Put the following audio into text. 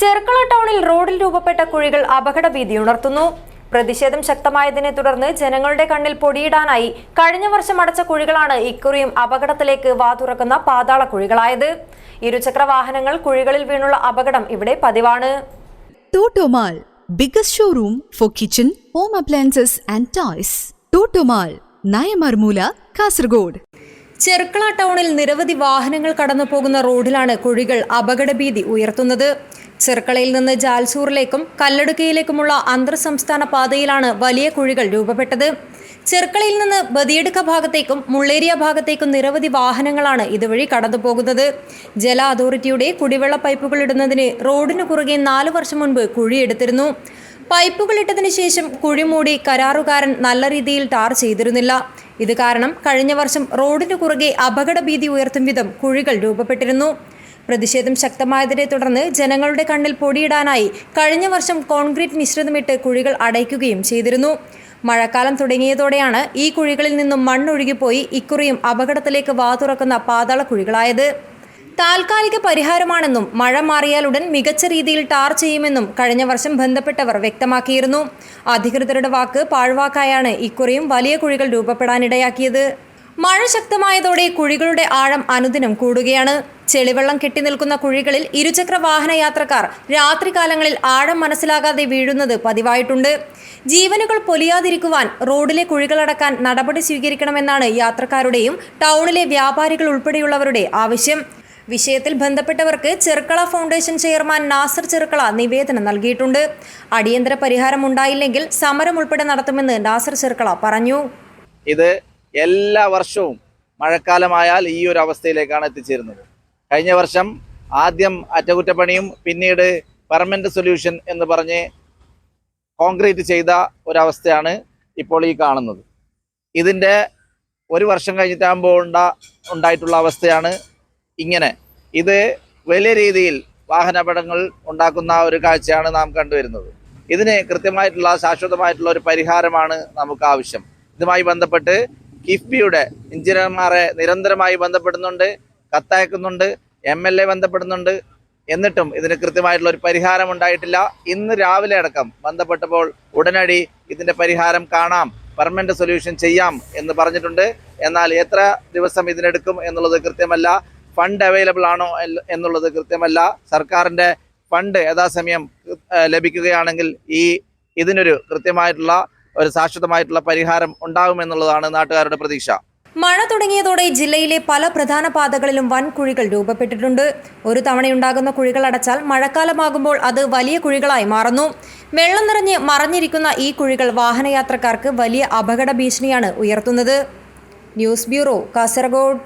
ചെർക്കള ടൗണിൽ റോഡിൽ രൂപപ്പെട്ട കുഴികൾ അപകട ഭീതി ഉണർത്തുന്നു. പ്രതിഷേധം ശക്തമായതിനെ തുടർന്ന് ജനങ്ങളുടെ കണ്ണിൽ പൊടിയിടാനായി കഴിഞ്ഞ വർഷം അടച്ച കുഴികളാണ് ഇക്കുറിയും അപകടത്തിലേക്ക് വാതുറക്കുന്ന പാതാള കുഴികളായത്. ഇരുചക്ര വാഹനങ്ങൾ കുഴികളിൽ വീണുള്ള അപകടം ഇവിടെ പതിവാണ്. Totomal, biggest showroom for kitchen, home appliances and toys. Totomal, Nayamarmoola Kasaragod Cherkala ടൗണിൽ നിരവധി വാഹനങ്ങൾ കടന്നു പോകുന്ന റോഡിലാണ് കുഴികൾ അപകടഭീതി ഉയർത്തുന്നത്. ചെർക്കളയിൽ നിന്ന് ജാൽസൂറിലേക്കും കല്ലടുക്കയിലേക്കുമുള്ള അന്തർ സംസ്ഥാന പാതയിലാണ് വലിയ കുഴികൾ രൂപപ്പെട്ടത്. ചെർക്കളയിൽ നിന്ന് ബദിയടുക്ക ഭാഗത്തേക്കും മുള്ളേരിയ ഭാഗത്തേക്കും നിരവധി വാഹനങ്ങളാണ് ഇതുവഴി കടന്നുപോകുന്നത്. ജല അതോറിറ്റിയുടെ കുടിവെള്ള പൈപ്പുകൾ ഇടുന്നതിന് റോഡിന് കുറുകെ നാലു വർഷം മുൻപ് കുഴിയെടുത്തിരുന്നു പൈപ്പുകൾ ഇട്ടതിന് ശേഷം കുഴി മൂടി കരാറുകാരൻ നല്ല രീതിയിൽ ടാർ ചെയ്തിരുന്നില്ല. ഇത് കാരണം കഴിഞ്ഞ വർഷം റോഡിന് കുറുകെ അപകടഭീതി ഉയർത്തും വിധം കുഴികൾ രൂപപ്പെട്ടിരുന്നു. പ്രതിഷേധം ശക്തമായതിനെ തുടർന്ന് ജനങ്ങളുടെ കണ്ണിൽ പൊടിയിടാനായി കഴിഞ്ഞ വർഷം കോൺക്രീറ്റ് മിശ്രിതമിട്ട് കുഴികൾ അടയ്ക്കുകയും ചെയ്തിരുന്നു. മഴക്കാലം തുടങ്ങിയതോടെയാണ് ഈ കുഴികളിൽ നിന്നും മണ്ണൊഴുകിപ്പോയി ഇക്കുറിയും അപകടത്തിലേക്ക് വാതുറക്കുന്ന പാതാള കുഴികളായത്. താൽക്കാലിക പരിഹാരമാണെന്നും മഴ മാറിയാലുടൻ മികച്ച രീതിയിൽ ടാർ ചെയ്യുമെന്നും കഴിഞ്ഞ വർഷം ബന്ധപ്പെട്ടവർ വ്യക്തമാക്കിയിരുന്നു. അധികൃതരുടെ വാക്ക് പാഴ്വാക്കായാണ് ഇക്കുറിയും വലിയ കുഴികൾ രൂപപ്പെടാനിടയാക്കിയത്. മഴ ശക്തമായതോടെ കുഴികളുടെ ആഴം അനുദിനം കൂടുകയാണ്. ചെളിവെള്ളം കെട്ടിനിൽക്കുന്ന കുഴികളിൽ ഇരുചക്ര വാഹന യാത്രക്കാർ രാത്രികാലങ്ങളിൽ ആഴം മനസ്സിലാകാതെ വീഴുന്നത് പതിവായിട്ടുണ്ട്. ജീവനുകൾ പൊലിയാതിരിക്കുവാൻ റോഡിലെ കുഴികളടക്കാൻ നടപടി സ്വീകരിക്കണമെന്നാണ് യാത്രക്കാരുടെയും ടൗണിലെ വ്യാപാരികൾ ഉൾപ്പെടെയുള്ളവരുടെ ആവശ്യം. വിഷയത്തിൽ ബന്ധപ്പെട്ടവർക്ക് ചെറുക്കള ഫൗണ്ടേഷൻ ചെയർമാൻ നാസർ ചെറുക്കള നിവേദനം നൽകിയിട്ടുണ്ട്. അടിയന്തര പരിഹാരം ഉണ്ടായില്ലെങ്കിൽ സമരം ഉൾപ്പെടെ നടത്തുമെന്ന് നാസർ ചെറുക്കള പറഞ്ഞു. ഇത് എല്ലാ വർഷവും മഴക്കാലമായാൽ ഈ ഒരു അവസ്ഥയിലേക്കാണ് എത്തിച്ചേരുന്നത്. കഴിഞ്ഞ വർഷം ആദ്യം അറ്റകുറ്റപ്പണിയും പിന്നീട് പെർമനന്റ് സൊല്യൂഷൻ എന്ന് പറഞ്ഞ് കോൺക്രീറ്റ് ചെയ്ത ഒരവസ്ഥയാണ് ഇപ്പോൾ ഈ കാണുന്നത്. ഇതിന്റെ ഒരു വർഷം കഴിഞ്ഞിട്ടാകുമ്പോൾ ഉണ്ടാ ഉണ്ടായിട്ടുള്ള അവസ്ഥയാണ് ഇങ്ങനെ. ഇത് വലിയ രീതിയിൽ വാഹനാപകടങ്ങൾ ഉണ്ടാക്കുന്ന ഒരു കാഴ്ചയാണ് നാം കണ്ടുവരുന്നത്. ഇതിന് കൃത്യമായിട്ടുള്ള ശാശ്വതമായിട്ടുള്ള ഒരു പരിഹാരമാണ് നമുക്ക് ആവശ്യം. ഇതുമായി ബന്ധപ്പെട്ട് കിഫ്ബിയുടെ എഞ്ചിനീയർമാരെ നിരന്തരമായി ബന്ധപ്പെടുന്നുണ്ട് കത്തയക്കുന്നുണ്ട് എം എൽ എ ബന്ധപ്പെടുന്നുണ്ട്. എന്നിട്ടും ഇതിന് കൃത്യമായിട്ടുള്ള ഒരു പരിഹാരം ഉണ്ടായിട്ടില്ല. ഇന്ന് രാവിലെ അടക്കം ബന്ധപ്പെട്ടപ്പോൾ ഉടനടി ഇതിന്റെ പരിഹാരം കാണാം പെർമനന്റ് സൊല്യൂഷൻ ചെയ്യാം എന്ന് പറഞ്ഞിട്ടുണ്ട്. എന്നാൽ എത്ര ദിവസം ഇതിനെടുക്കും എന്നുള്ളത് കൃത്യമല്ല. ഫണ്ട് അവൈലബിൾ ആണോ എന്നുള്ളത് കൃത്യമല്ല. സർക്കാരിന്റെ ഫണ്ട് യഥാസമയം ലഭിക്കുകയാണെങ്കിൽ ഈ ഇതിനൊരു കൃത്യമായിട്ടുള്ള ഒരു ശാശ്വതമായിട്ടുള്ള പരിഹാരം ഉണ്ടാകുമെന്നുള്ളതാണ് നാട്ടുകാരുടെ പ്രതീക്ഷ. മഴ തുടങ്ങിയതോടെ ജില്ലയിലെ പല പ്രധാന പാതകളിലും വൻ കുഴികൾ രൂപപ്പെട്ടിട്ടുണ്ട്. ഒരു തവണയുണ്ടാകുന്ന കുഴികൾ അടച്ചാൽ മഴക്കാലമാകുമ്പോൾ അത് വലിയ കുഴികളായി മാറുന്നു. വെള്ളം നിറഞ്ഞ് മറഞ്ഞിരിക്കുന്ന ഈ കുഴികൾ വാഹനയാത്രക്കാർക്ക് വലിയ അപകട ഭീഷണിയാണ് ഉയർത്തുന്നത്. News bureau Kasaragod.